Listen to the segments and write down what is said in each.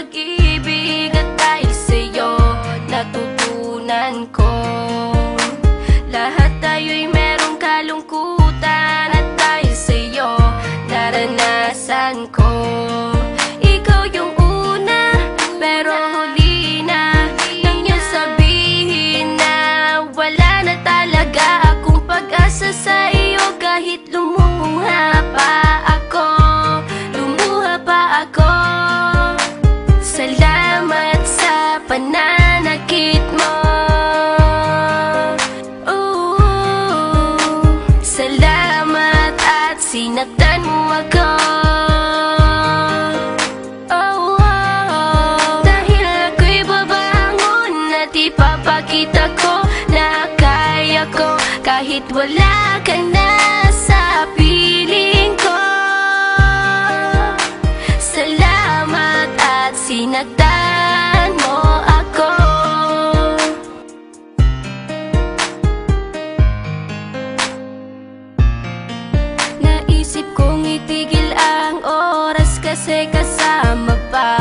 pag-ibig At dahil sa'yo natutunan ko. Lahat tayo'y merong kalungkutan At dahil sa'yo naranasan ko. Ikaw yung una, pero huli na Nang sabihin na wala na talaga akong pag-asa sa iyo Kahit lumuha pa ako, lumuha pa ako At ipapakita ko na kaya ko. Kahit wala ka na sa piling ko. Salamat at sinaktan mo ako. Naisip kong itigil ang oras kasi kasama pa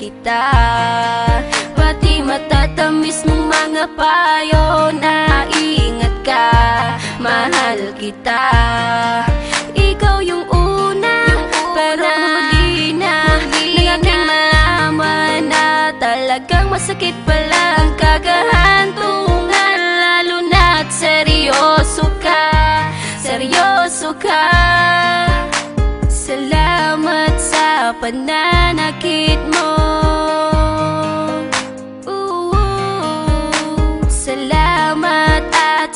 kita payo na ingat ka. Mahal kita. Ikaw yung una, pero huli na Nang aking malaman na talagang masakit pala ang kagahantungan Lalo na't seryoso ka, seryoso ka. Salamat sa pananakit mo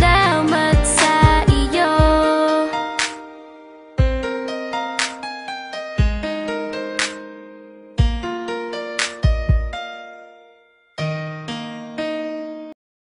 down, but.